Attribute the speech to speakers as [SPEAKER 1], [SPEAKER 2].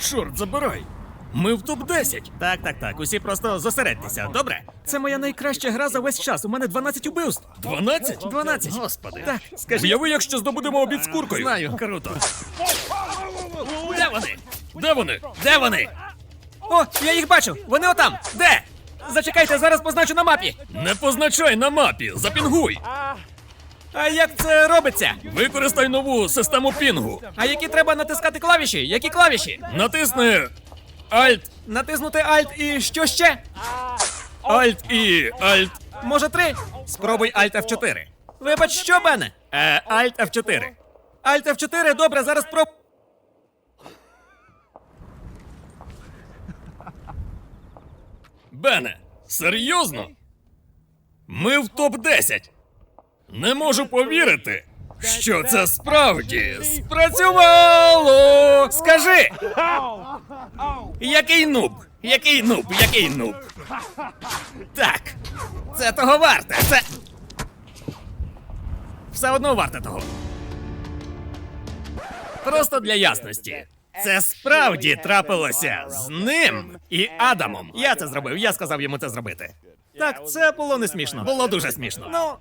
[SPEAKER 1] Чорт, забирай. Ми в топ-10.
[SPEAKER 2] Так, так, так. Усі просто зосередьтеся, добре? Це моя найкраща гра за весь час. У мене 12 убивств.
[SPEAKER 1] 12?
[SPEAKER 2] 12.
[SPEAKER 1] Господи.
[SPEAKER 2] Так, скажи.
[SPEAKER 1] Уяви, якщо здобудемо обід з куркою.
[SPEAKER 2] Знаю, круто.
[SPEAKER 1] Де вони? Де вони?
[SPEAKER 2] Де вони? О, я їх бачу! Вони отам! Де? Зачекайте, зараз позначу на мапі.
[SPEAKER 1] Не позначай на мапі, запінгуй.
[SPEAKER 2] А як це робиться?
[SPEAKER 1] Використай нову систему пінгу.
[SPEAKER 2] А які треба натискати клавіші? Які клавіші?
[SPEAKER 1] Натисни Alt,
[SPEAKER 2] Натиснути Alt і що ще?
[SPEAKER 1] Alt і Alt.
[SPEAKER 2] Може три? Спробуй Alt F4. Вибач, що, Бене? Е, Alt F4. Alt F4, добре, зараз проб...
[SPEAKER 1] Бене, серйозно? Ми в топ-10. Не можу повірити, що це справді спрацювало.
[SPEAKER 2] Скажи! Який нуб? Який нуб? Який нуб? Так. Це того варте. Це. Все одно варте того. Просто для ясності. Це справді трапилося з ним і Адамом. Я це зробив, я сказав йому це зробити. Так, це було не смішно. Було дуже смішно. Ну,